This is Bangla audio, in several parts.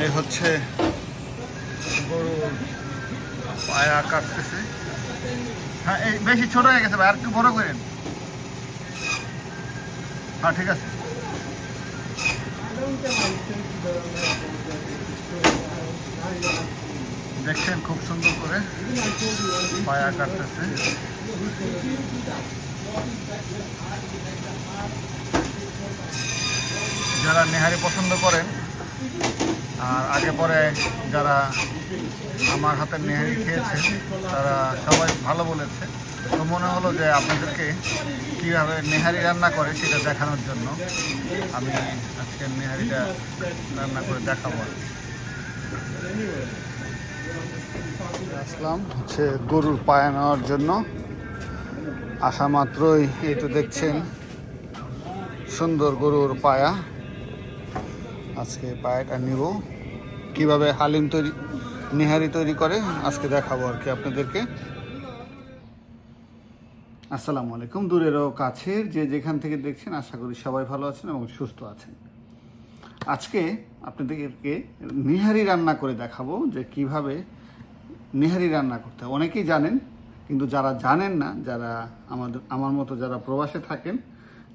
এই হচ্ছে গরুর পায়া কাটতেছে। হ্যাঁ এই বেশি ছোট হয়ে গেছে ভাই, আর একটু বড় করেন। হ্যাঁ ঠিক আছে। দেখছেন খুব সুন্দর করে পায়া কাটতেছে। যারা নেহারি পছন্দ করেন আর আগে পরে যারা আমার হাতের নেহারি খেয়েছে, তারা সবাই ভালো বলেছে। তো মনে হলো যে আপনাদেরকে কীভাবে নেহারি রান্না করে সেটা দেখানোর জন্য আমি আজকে নেহারিটা রান্না করে দেখাবো। আসলাম হচ্ছে গরুর পায়া নেওয়ার জন্য। আসা মাত্রই এই তো দেখছেন সুন্দর গরুর পায়া। আজকে পায়েটা নিব। কীভাবে হালিম তৈরি, নিহারি তৈরি করে, আজকে দেখাবো আর কি আপনাদেরকে। আসসালামু আলাইকুম। দূরেরও কাছের যে যেখান থেকে দেখছেন, আশা করি সবাই ভালো আছেন এবং সুস্থ আছেন। আজকে আপনাদেরকে নিহারি রান্না করে দেখাবো যে কীভাবে নিহারি রান্না করতে হয়। অনেকেই জানেন, কিন্তু যারা জানেন না, যারা আমাদের, আমার মতো যারা প্রবাসে থাকেন,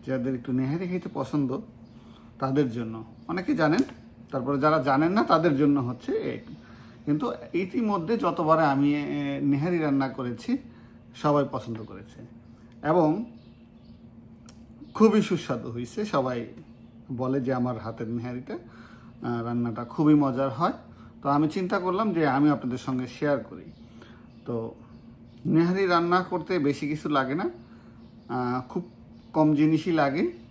যাদের একটু নেহারি খেতে পছন্দ তাদের জন্য। অনেকে জানেন, তারপরে যারা জানেন না, তাদের জন্য হচ্ছে কিন্তু ইতিমধ্যে যতবারে আমি নেহারি রান্না করেছি, সবাই পছন্দ করেছে। এবং খুবই সুস্বাদু হয়েছে। সবাই বলে যে আমার হাতের নেহারিটা রান্নাটা খুবই মজার হয়। তো আমি চিন্তা করলাম যে আমি আপনাদের সঙ্গে শেয়ার করি। তো নেহারি রান্না করতে বেশি কিছু লাগে না। খুব কম জিনিসই লাগে।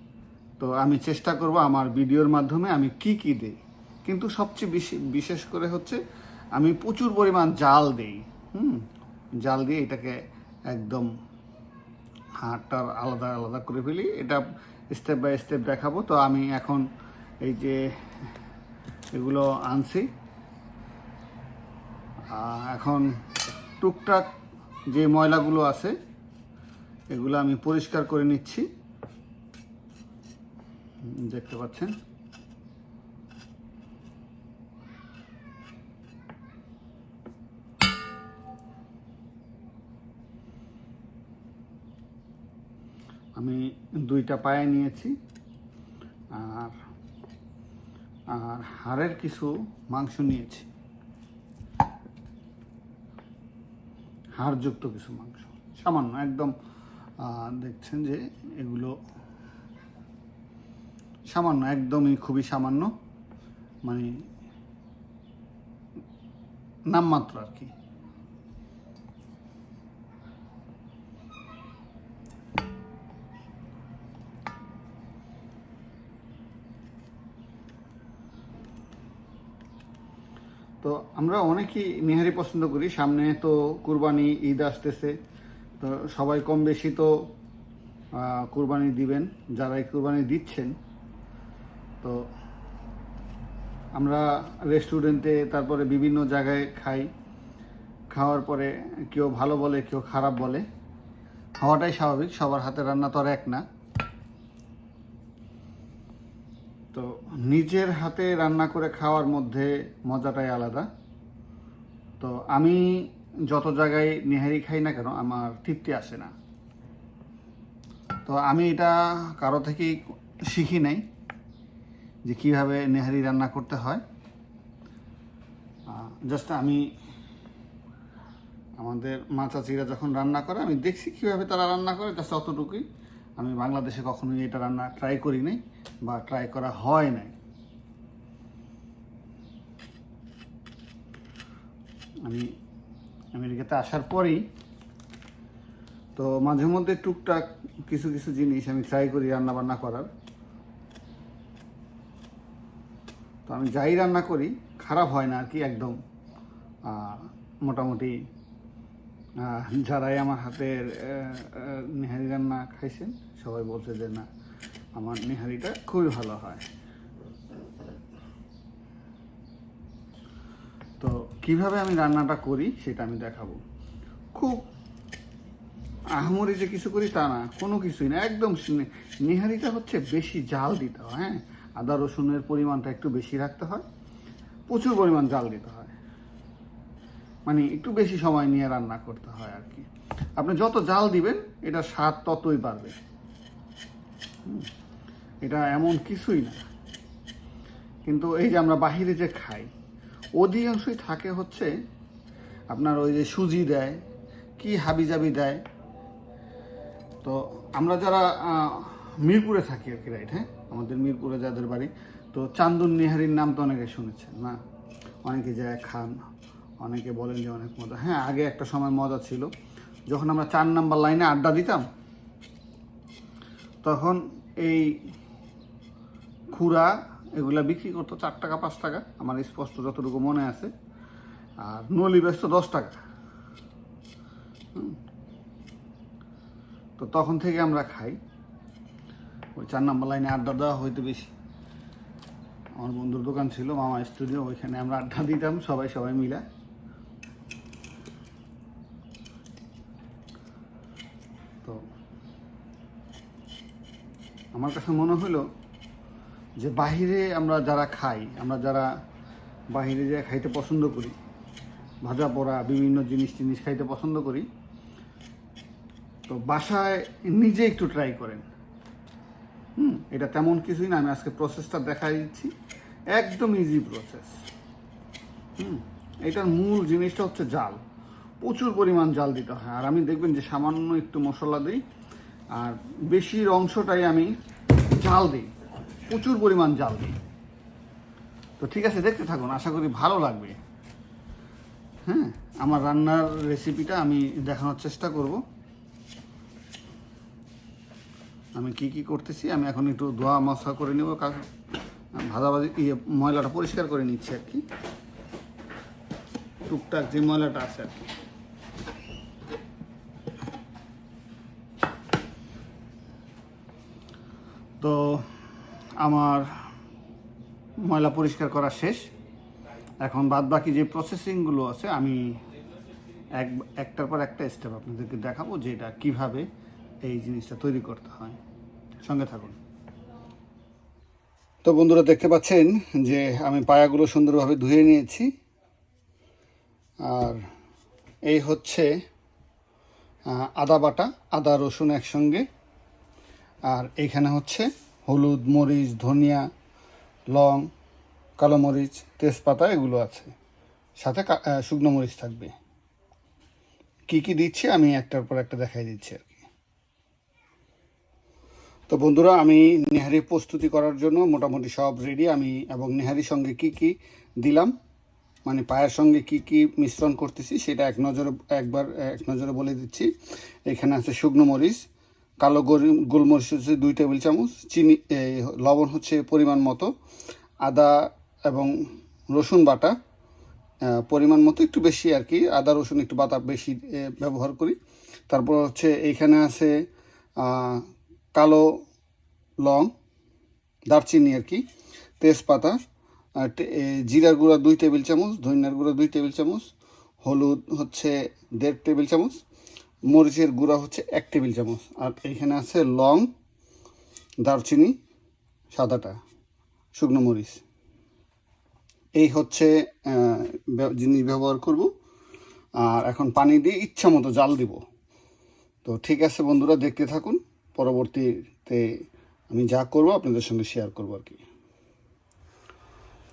তো আমি চেষ্টা করব আমার ভিডিওর মাধ্যমে আমি কি কি দেই। কিন্তু সবচেয়ে বেশি, বিশেষ করে হচ্ছে আমি প্রচুর পরিমাণ জাল দেই, হুম? জাল দিয়ে এটাকে একদম হাড়টা আলাদা আলাদা করে ফেলি। এটা স্টেপ বাই স্টেপ দেখাবো। তো আমি এখন এই যে এগুলো আনছি। এখন টুকটাক যে ময়লাগুলো আছে, এগুলো আমি পরিষ্কার করে নিচ্ছি। দেখতে পাচ্ছেন। আমি দুইটা পায়ে নিয়েছি, আর আর হাড়ের কিছু মাংস নিয়েছি। হাড়যুক্ত কিছু মাংস। সামান্য একদম দেখছেন যে এগুলো সামান্য, একদমই খুবই সামান্য মানে নামমাত্র আর কি। তো আমরা অনেকেই নেহারি পছন্দ করি, সামনে তো কুরবানি, ঈদ আসতেছে, তো সবাই কম বেশি তো কুরবানি দিবেন যারা এই কুরবানি দিচ্ছেন। তো আমরা রেস্টুরেন্টে তারপরে বিভিন্ন জায়গায় খাই। খাওয়ার পরে কেউ ভালো বলে, কেউ খারাপ বলে। খাওয়াটাই স্বাভাবিক, সবার হাতে রান্না তো আর এক না। তো নিজের হাতে রান্না করে খাওয়ার মধ্যে মজাটাই আলাদা। তো আমি যত জায়গায় নেহারি খাই না কেন, আমার তৃপ্তি আসে না। তো আমি এটা কারও থেকেই শিখি নাই। যে কীভাবে নেহারি রান্না করতে হয়। জাস্ট আমি আমাদের মা চাচিরা যখন রান্না করে, আমি দেখছি কীভাবে তারা রান্না করে জাস্ট অতটুকুই। আমি বাংলাদেশে কখনোই এটা রান্না ট্রাই করি নাই বা ট্রাই করা হয় নাই। আমি আমেরিকাতে আসার পরেই তো মাঝে মধ্যে টুকটাক কিছু কিছু জিনিস আমি ট্রাই করি রান্না বান্না করার। তো আমি যাই রান্না করি, খারাপ হয় না আর কি একদম। মোটামুটি যারাই আমার হাতের নেহারি রান্না খাইছেন, সবাই বলছে যে না, আমার নেহারিটা খুবই ভালো হয়। তো কীভাবে আমি রান্নাটা করি সেটা আমি দেখাবো। খুব আহমরি যে কিছু করি তা না, কোনো কিছুই না, একদম নেহারিটা হচ্ছে বেশি জাল দিতে হয় হ্যাঁ? আদা রসুনের পরিমাণটা একটু বেশি রাখতে হয়। প্রচুর পরিমাণ জাল দিতে হয়। মানে একটু বেশি সময় নিয়ে রান্না করতে হয় আর কি। আপনি যত জাল দিবেন, এটা স্বাদ ততই বাড়বে। এটা এমন কিছুই না। কিন্তু এই যে আমরা বাহিরে যে খাই, অধিকাংশই থাকে হচ্ছে আপনার ওই যে সুজি দেয়, কি হাবিজাবি দেয়। তো আমরা যারা মিরপুরে থাকি আর কি রাইট হ্যাঁ? আমাদের মিরপুরে যাদের বাড়ি। তো চান্দন নিহারির নাম তো অনেকে শুনেছেন, না? অনেকে যায় খান, অনেকে বলেন যে অনেক মজা। হ্যাঁ আগে একটা সময় মজা ছিল। যখন আমরা চার নাম্বার লাইনে আড্ডা দিতাম, তখন এই খুরা এগুলা বিক্রি করতো চার টাকা, পাঁচ টাকা। আমার স্পষ্ট যতটুকু মনে আছে। আর নলি ব্যস্ত দশ টাকা। তো তখন থেকে আমরা খাই। ওই চার নাম্বার লাইনে আড্ডা দেওয়া হইতে বেশি। আমার বন্ধুর দোকান ছিল, মামা স্টুডিও, ওইখানে আমরা আড্ডা দিতাম, সবাই সবাই মিলে। তো আমার কাছে মনে হলো যে বাহিরে আমরা যারা খাই, আমরা যারা বাহিরে যে খাইতে পছন্দ করি, ভাজা পোড়া, বিভিন্ন জিনিস টিনিস খাইতে পছন্দ করি, তো বাসায় নিজে একটু ট্রাই করেন। হুম, এটা তেমন কিছুই না, আমি আজকে প্রসেসটা দেখাই দিচ্ছি। একদম ইজি প্রসেস হুম, এটার মূল জিনিসটা হচ্ছে জাল। প্রচুর পরিমাণ জাল দিতে হয়। আর আমি দেখবেন যে সামান্য একটু মশলা দিই, আর বেশির অংশটাই আমি জাল দিই। প্রচুর পরিমাণ জাল দিই। তো ঠিক আছে, দেখতে থাকুন, আশা করি ভালো লাগবে। হ্যাঁ আমার রান্নার রেসিপিটা আমি দেখানোর চেষ্টা করব। আমি কি কি করতেছি, আমি এখন একটু ধোয়া মশলা করে নেব ভাজাভাজি ইয়ে ময়লাটা পরিষ্কার করে নিচ্ছি আর কি। টুকটাক যে ময়লাটা আছে আর কি। তো আমার ময়লা পরিষ্কার করা শেষ। এখন বাদ বাকি যে প্রসেসিংগুলো আছে, আমি এক একটার পর একটা স্টেপ আপনাদেরকে দেখাবো, যে এটা কীভাবে এই জিনিসটা তৈরি করতে হয়। সঙ্গে থাকুন। তো বন্ধুরা দেখতে পাচ্ছেন যে আমি পায়াগুলো সুন্দরভাবে ধুয়ে নিয়েছি। আর এই হচ্ছে আদা বাটা, আদা, রসুন একসঙ্গে। আর এইখানে হচ্ছে হলুদ, মরিচ, ধনিয়া, লং, কালো মরিচ, তেজপাতা এগুলো আছে। সাথে শুকনো মরিচ থাকবে। কি কি দিচ্ছি আমি একটার পর একটা দেখাই দিচ্ছি আর কি। তো বন্ধুরা, আমি নেহারি প্রস্তুতি করার জন্য মোটামুটি সব রেডি আমি এবং নেহারির সঙ্গে কি কি দিলাম? মানে পায়ের সঙ্গে কি কি মিশ্রণ করতেছি, সেটা এক নজরে, একবার এক নজরে বলে দিচ্ছি। এখানে আছে শুকনো মরিচ, কালো গোলমরিচ হচ্ছে দুই টেবিল চামচ, চিনি লবণ হচ্ছে পরিমাণ মতো, আদা এবং রসুন বাটা পরিমাণ মতো একটু বেশি আর কি, আদা, রসুন একটু বাটা বেশি ব্যবহার করি। তারপর হচ্ছে এইখানে আছে কালো লং, দারচিনি আর কি, তেজপাতা জিরার গুঁড়া দুই টেবিল চামচ, ধনিয়ার গুঁড়া দুই টেবিল চামচ, হলুদ হচ্ছে দেড় টেবিল চামচ, মরিচের গুঁড়া হচ্ছে এক টেবিল চামচ, আর এইখানে আছে লং, দারচিনি, সাদাটা, শুকনো মরিচ। এই হচ্ছে জিনিস ব্যবহার করব, আর এখন পানি দিয়ে ইচ্ছা মতো জাল দিব। তো ঠিক আছে বন্ধুরা, দেখতে থাকুন। পরবর্তীতে আমি যা করব আপনাদের সঙ্গে শেয়ার করব আর কি।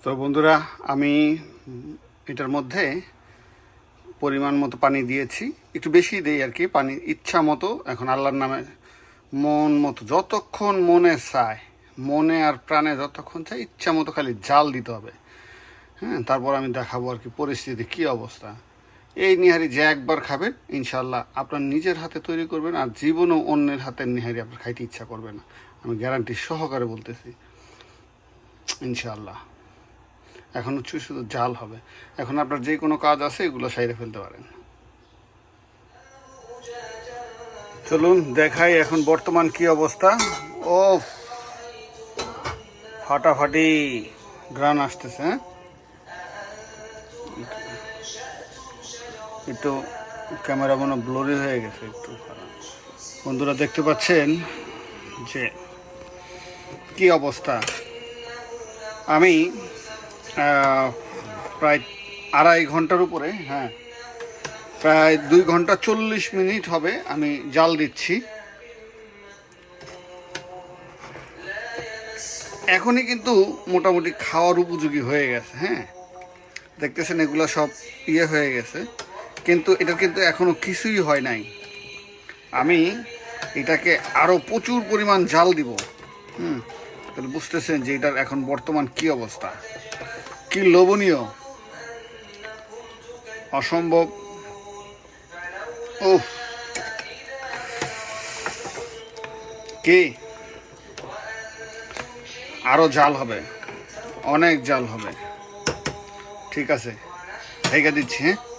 তো বন্ধুরা, আমি এটার মধ্যে পরিমাণ মতো পানি দিয়েছি। একটু বেশি দেই আর কি, পানি ইচ্ছা মতো। এখন আল্লাহর নামে মন মতো, যতক্ষণ মনে চায়, মনে আর প্রাণে যতক্ষণ চায়, ইচ্ছা মতো খালি জাল দিতে হবে। হ্যাঁ তারপর আমি দেখাবো আর কি পরিস্থিতি, কী অবস্থা। এই নিহারি যে একবার খাবেন ইনশাল্লাহ আপনার নিজের হাতে তৈরি করবেন আর জীবনও অন্যের হাতের নিহারি আপনার খাইতে ইচ্ছা করবে না। আমি গ্যারান্টি সহকারে বলতেছি ইনশাল্লাহ এখন হচ্ছে শুধু জাল হবে। এখন আপনার যে কোনো কাজ আছে, এগুলো সাইডে ফেলতে পারেন। চলুন, দেখাই এখন বর্তমান কি অবস্থা। ও ফাটাফাটি গ্রান আসতেছে হ্যাঁ? একটু ক্যামেরা মনে ব্লোরি হয়ে গেছে, একটু বন্ধুরা দেখতে পাচ্ছেন যে কি অবস্থা। আমি প্রায় আড়াই ঘণ্টার উপরে হ্যাঁ প্রায় দুই ঘণ্টা চল্লিশ মিনিট হবে আমি জাল দিচ্ছি। এখনই কিন্তু মোটামুটি খাওয়ার উপযোগী হয়ে গেছে হ্যাঁ। দেখতেছেন এগুলো সব ইয়ে হয়ে গেছে। কিন্তু এটা কিন্তু এখনও কিছুই হয় নাই। আমি এটাকে আরও প্রচুর পরিমাণ জাল দিব। হুম, তাহলে বুঝতেছেন যে এটার এখন বর্তমান কি অবস্থা। কি লোভনীয়। অসম্ভব। ও কি? আরও জাল হবে। অনেক জাল হবে। ঠিক আছে, ঢেকে দিচ্ছি হ্যাঁ?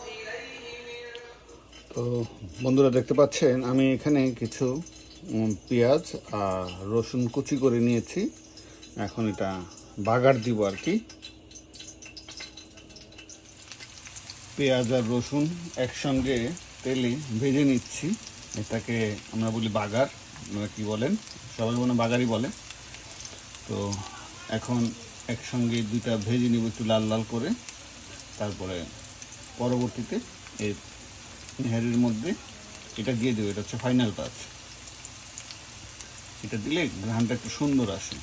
তো বন্ধুরা দেখতে পাচ্ছেন, আমি এখানে কিছু পেঁয়াজ আর রসুন কুচি করে নিয়েছি। এখন এটা বাগার দিব আর কি। পেঁয়াজ আর রসুন একসঙ্গে তেলে ভেজে নিচ্ছি। এটাকে আমরা বলি বাগার আপনারা কি বলেন? সবাই মনে বাগারই বলে। তো এখন একসঙ্গে দুইটা ভেজে নিব একটু লাল লাল করে। তারপরে পরবর্তীতে এই নেহারির মধ্যে এটা দিয়ে দেবো, এটা হচ্ছে ফাইনাল টাচ এটা দিলে ঘ্রাণটা একটু সুন্দর আসে।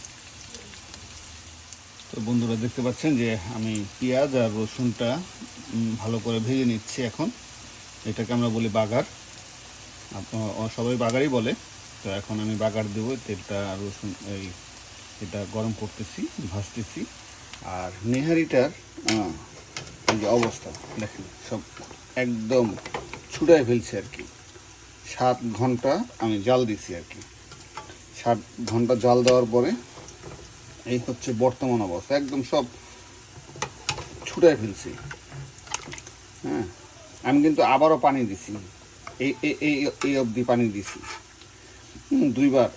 তো বন্ধুরা দেখতে পাচ্ছেন যে আমি পেঁয়াজ আর রসুনটা ভালো করে ভেজে নিচ্ছি এখন। এটাকে আমরা বলি বাগার। সবাই বাগারই বলে। তো এখন আমি বাগার দেবো, তেলটা রসুন, এই, এটা গরম করতেছি, ভাজতেছি। আর নেহারিটার যে অবস্থা, দেখেন, সব একদম ছুটায় ফেলছি আর কি। সাত ঘণ্টা আমি জাল দিছি আর কি। সাত ঘণ্টা জাল দেওয়ার পরে এই হচ্ছে বর্তমান অবস্থা। একদম সব ছুটায় ফেলছি। হ্যাঁ আমি কিন্তু আবারও পানি দিছি। এই, এই- অবধি পানি দিছি। দুইবার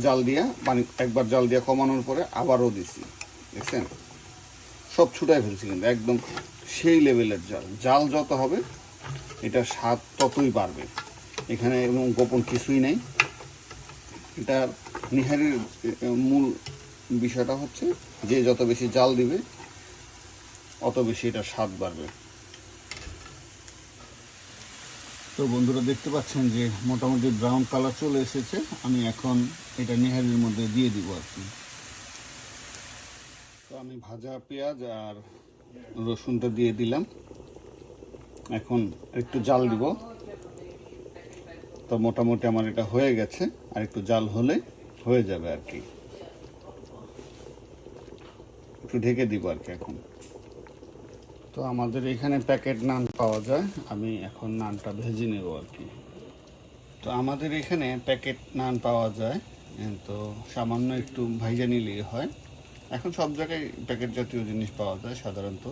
জাল দিয়া, পানি, একবার জাল দিয়া কমানোর পরে আবারও দিছি। দেখছেন? সব ছুটায় ফেলছি কিন্তু, একদম সেই লেভেলের জাল। জাল যত হবে এটার স্বাদ ততই বাড়বে। এখানে এবং গোপন কিছুই নেই। এটা নিহারির মূল বিষয়টা হচ্ছে যে যত বেশি জাল দিবে, অত বেশি এটা স্বাদ বাড়বে। তো বন্ধুরা দেখতে পাচ্ছেন যে মোটামুটি ব্রাউন কালার চলে এসেছে। আমি এখন এটা নিহারির মধ্যে দিয়ে দিব আর কি। তো আমি ভাজা পেঁয়াজ আর রসুনটা দিয়ে দিলাম। এখন একটু জাল দিব। তো মোটামুটি আমার এটা হয়ে গেছে, আর একটু জাল হলে হয়ে যাবে আর কি। একটু ঢেকে দিব আর কি এখন। তো আমাদের এখানে প্যাকেট নান পাওয়া যায়, আমি এখন নানটা ভেজে নেব আর কি। তো আমাদের এখানে প্যাকেট নান পাওয়া যায় তো সামান্য একটু ভাইজা নিলেই হয়। এখন সব জায়গায় প্যাকেট জাতীয় জিনিস পাওয়া যায় সাধারণত।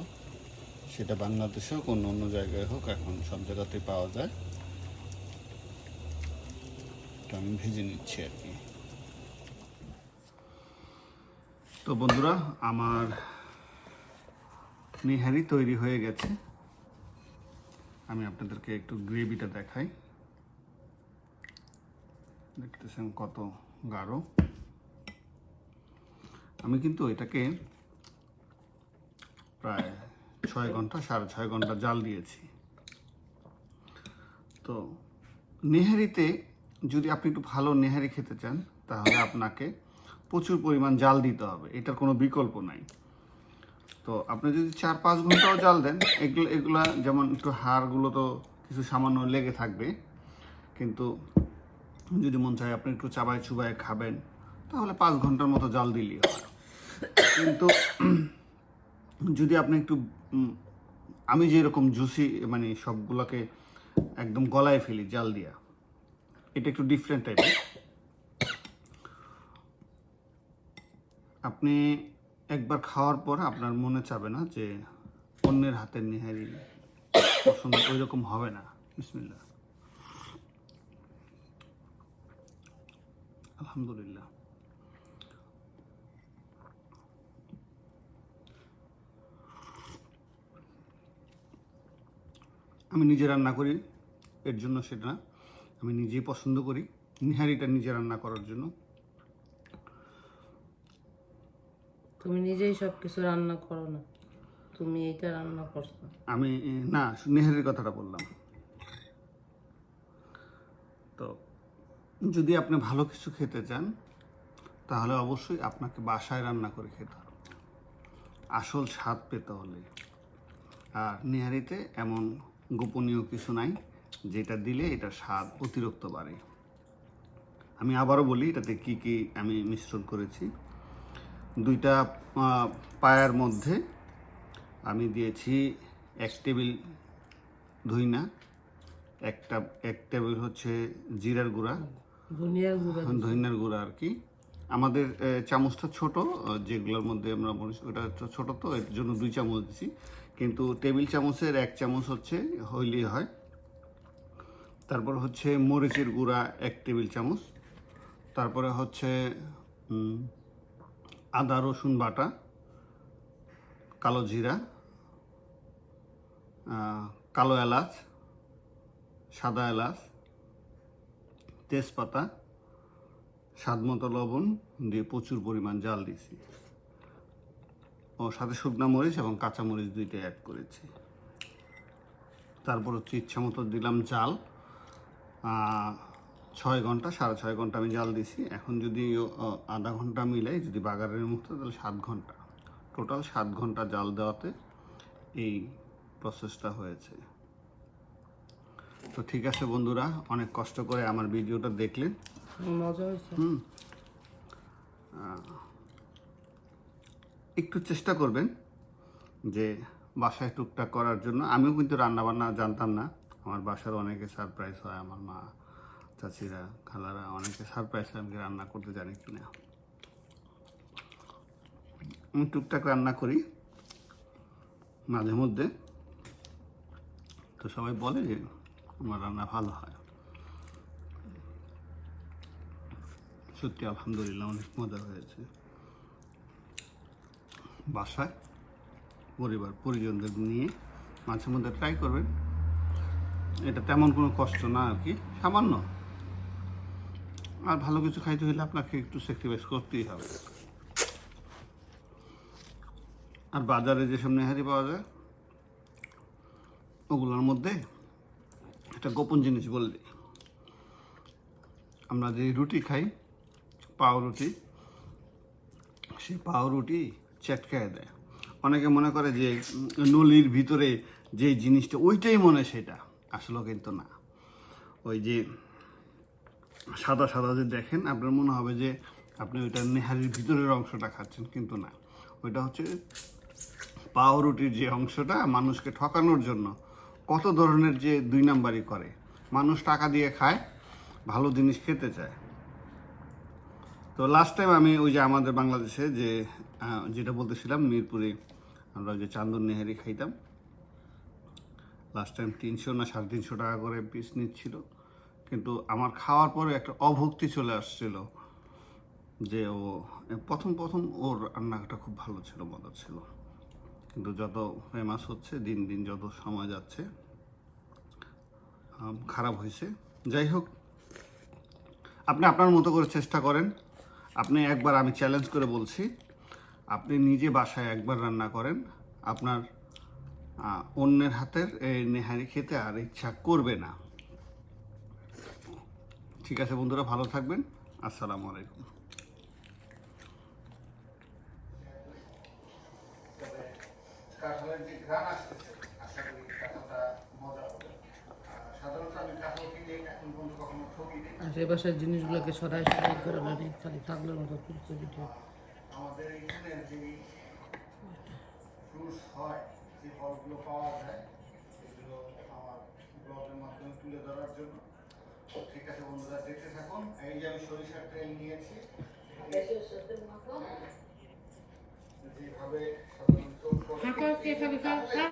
সেটা বাংলাদেশে হোক, অন্য অন্য জায়গায় হোক, এখন সব জায়গাতেই পাওয়া যায়। তো আমি ভেজে নিচ্ছি আর কি। তো বন্ধুরা, আমার নিহারি তৈরি হয়ে গেছে। আমি আপনাদেরকে একটু গ্রেভিটা দেখাই। দেখতেছেন কত গাঢ়। আমি কিন্তু এটাকে প্রায় ছয় ঘণ্টা, সাড়ে ছয় ঘণ্টা জাল দিয়েছি। তো নেহারিতে যদি আপনি একটু ভালো নেহারি খেতে চান, তাহলে আপনাকে প্রচুর পরিমাণ জাল দিতে হবে। এটার কোনো বিকল্প নাই। তো আপনি যদি চার পাঁচ ঘন্টাও জাল দেন, এগুলো, এগুলা যেমন একটু হাড়গুলো তো কিছু সামান্য লেগে থাকবে, কিন্তু যদি মন চায় আপনি একটু চাবায় চুবায় খাবেন, তাহলে পাঁচ ঘণ্টার মতো জাল দিলেই কিন্তু যদি আপনি একটু আমি যেরকম জুসি মানে সবগুলোকে একদম গলায় ফেলি, জাল দিয়া, এটা একটু ডিফারেন্ট টাইপের আপনি একবার খাওয়ার পর আপনার মনে চাবে না যে অন্যের হাতের নিহারি পছন্দ ওই রকম হবে না। বিসমিল্লাহ। আলহামদুলিল্লাহ। আমি নিজে রান্না করি এর জন্য সেটা। না আমি নিজেই পছন্দ করি নিহারিটা নিজে রান্না করার জন্য। তুমি নিজেই সব কিছু রান্না করো না তুমি এইটা রান্না করছ। আমি না নেহারির কথাটা বললাম। তো যদি আপনি ভালো কিছু খেতে চান তাহলে অবশ্যই আপনাকে বাসায় রান্না করে খেতে হবে। আসল স্বাদ পেতে হলে। আর নেহারিতে এমন গোপনীয় কিছু নাই। যেটা দিলে এটা স্বাদ অতিরিক্ত বাড়ে। আমি আবারও বলি এটাতে কি কি আমি মিশ্রণ করেছি। দুইটা পায়ার মধ্যে আমি দিয়েছি এক টেবিল ধইনা একটা এক টেবিল হচ্ছে জিরার গুঁড়া। দুনিয়ার গুঁড়া ধইনার গুঁড়া আর কি। আমাদের চামচটা ছোট যেগুলোর মধ্যে আমরা বলি ওটা ছোট তো এর জন্য দুই চামচ দিচ্ছি কিন্তু টেবিল চামচের এক চামচ হচ্ছে হইলেই হয়। তারপর হচ্ছে মরিচের গুঁড়া এক টেবিল চামচ। তারপরে হচ্ছে আদা, রসুন বাটা, কালো জিরা কালো এলাচ, সাদা এলাচ, তেজপাতা, স্বাদমতো লবণ দিয়ে প্রচুর পরিমাণ জাল দিয়েছি। ও সাথে শুকনা মরিচ এবং কাঁচা মরিচ দুইটাই অ্যাড করেছি। তারপর হচ্ছে ইচ্ছা মতো দিলাম জাল। ছয় ঘণ্টা সাড়ে ছয় ঘণ্টা আমি জাল দিছি। এখন যদি আধা ঘণ্টা মিলাই যদি বাগারের মুক্ত তাহলে সাত ঘণ্টা। টোটাল সাত ঘণ্টা জাল দেওয়াতে এই প্রসেসটা হয়েছে। তো ঠিক আছে বন্ধুরা অনেক কষ্ট করে আমার ভিডিওটা দেখলেন। মজা হয়েছে। একটু চেষ্টা করবেন যে বাসায় টুকটাক করার জন্য। আমিও কিন্তু রান্নাবান্না জানতাম না। আমার বাসার অনেকে সারপ্রাইজ হয়, আমার মা, চাচিরা, খালারা অনেকে সারপ্রাইজ হয় আমি রান্না করতে জানি কি না আমি টুকটাক রান্না করি মাঝে মধ্যে। তো সবাই বলে যে আমার রান্না ভালো হয়। সত্যি আলহামদুলিল্লাহ, অনেক মজা হয়েছে। বাসায় পরিবার, পরিজনদের নিয়ে মাঝে মধ্যে ট্রাই করবেন। এটা তেমন কোনো কষ্ট না আর কি, সামান্য। আর ভালো কিছু খাইতে হলে আপনাকে একটু স্যাক্রিফাইস করতেই হবে। আর বাজারে যেসব নেহারি পাওয়া যায়, ওগুলোর মধ্যে একটা গোপন জিনিস বললে। আমরা যে রুটি খাই, পাউরুটি, সেই পাউরুটি চেটকায় দেয়। অনেকে মনে করে যে নলির ভিতরে যে জিনিসটা, ওইটাই মনে সেটা। আসলে কিন্তু না। ওই যে সাদা সাদা যে দেখেন, আপনার মনে হবে যে আপনি ওইটা নেহারির ভিতরের অংশটা খাচ্ছেন, কিন্তু না। ওইটা হচ্ছে পাউরুটির যে অংশটা, মানুষকে ঠকানোর জন্য কত ধরনের যে দুই নাম্বারই করে। মানুষ টাকা দিয়ে খায়, ভালো জিনিস খেতে চায়। তো লাস্ট টাইম আমি ওই যে আমাদের বাংলাদেশে যে যেটা বলতেছিলাম মিরপুরে আমরা যে চান্দন নেহারি খাইতাম লাস্ট টাইম তিনশো না সাড়ে তিনশো টাকা করে পিস নিচ্ছিল। কিন্তু আমার খাওয়ার পরে একটা অভক্তি চলে আসছিল যে ও, প্রথম প্রথম ওর রান্নাটা খুব ভালো ছিল মজা ছিল। কিন্তু যত ফেমাস হচ্ছে, দিন দিন যত সময় যাচ্ছে খারাপ হয়েছে। যাই হোক, আপনি আপনার মতো করে চেষ্টা করেন। আপনি একবার আমি চ্যালেঞ্জ করে বলছি আপনি নিজে বাসায় একবার রান্না করেন, আপনার অন্যের হাতের এই নেহারি খেতে আর ইচ্ছা করবে না। ঠিক আছে বন্ধুরা, ভালো থাকবেন। আসসালামু আলাইকুম। কাঁঠালের যে আশেপাশের জিনিসগুলোকে সরাই সরাই করে নেই খালি থাকলের মতো ভিডিও আমাদের এখানে যে ফ্রুটস হয়, যে ফলগুলো পাওয়া যায়, সেগুলো আমার ব্লগের মাধ্যমে তুলে ধরার জন্য। ঠিক আছে বন্ধুরা, দেখতে থাকুন। এই যে আমি সরিষার তেল নিয়েছি, যেভাবে সাধারণত খা।